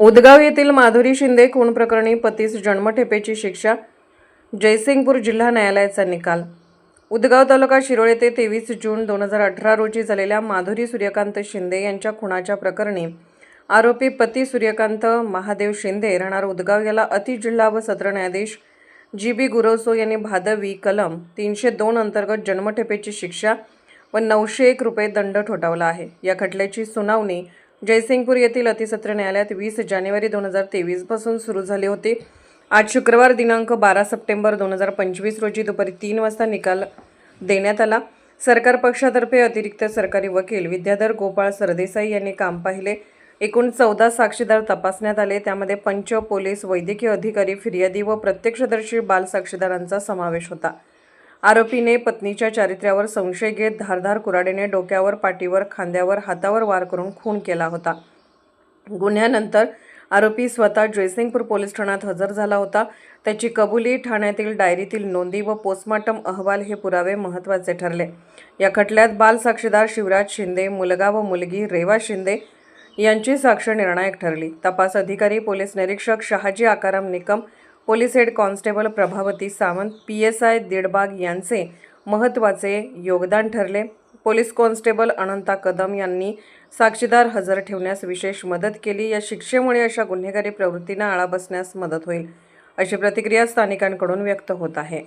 उदगाव येथील माधुरी शिंदे खून प्रकरणी पतीस जन्मठेपेची शिक्षा जयसिंगपूर जिल्हा न्यायालयाचा निकाल. उदगाव तालुका शिरोळ येथे तेवीस जून दोन हजार अठरा रोजी झालेल्या माधुरी सूर्यकांत शिंदे यांच्या खुनाच्या प्रकरणी आरोपी पती सूर्यकांत महादेव शिंदे राहणार उदगाव याला अतिजिल्हा व सत्र न्यायाधीश जी बी गुरवसो यांनी भादवी कलम तीनशे दोन अंतर्गत जन्मठेपेची शिक्षा व नऊशे एक रुपये दंड ठोठावला आहे. या खटल्याची सुनावणी जयसिंगपूर येथील अतिसत्र न्यायालयात वीस जानेवारी दोन हजार तेवीसपासून सुरू झाले होते. आज शुक्रवार दिनांक बारा सप्टेंबर दोन हजार पंचवीस रोजी दुपारी तीन वाजता निकाल देण्यात आला. सरकार पक्षातर्फे अतिरिक्त सरकारी वकील विद्याधर गोपाळ सरदेसाई यांनी काम पाहिले. एकूण चौदा साक्षीदार तपासण्यात आले. त्यामध्ये पंच पोलीस वैद्यकीय अधिकारी फिर्यादी व प्रत्यक्षदर्शी बाल साक्षीदारांचा समावेश होता. आरोपीने पत्नीच्या चारित्र्यावर संशय घेत धारधार कुराडीने डोक्यावर पाठीवर खांद्यावर हातावर वार करून खून केला होता. गुन्ह्यानंतर आरोपी स्वतः जयसिंगपूर पोलीस ठाण्यात हजर झाला होता. त्याची कबुली ठाण्यातील डायरीतील नोंदी व पोस्टमार्टम अहवाल हे पुरावे महत्त्वाचे ठरले. या खटल्यात बाल साक्षीदार शिवराज शिंदे मुलगा व मुलगी रेवा शिंदे यांची साक्ष निर्णायक ठरली. तपास अधिकारी पोलीस निरीक्षक Shahaji Akaram Nikam police head constable Prabhavati Sawant P S I Didbag यांचे महत्त्वाचे योगदान ठरले. पोलीस कॉन्स्टेबल अनंता कदम यांनी साक्षीदार हजर ठेवण्यास विशेष मदत केली. या शिक्षेमुळे अशा गुन्हेगारी प्रवृत्तींना आळा बसण्यास मदत होईल अशी प्रतिक्रिया स्थानिकांकडून व्यक्त होत आहे.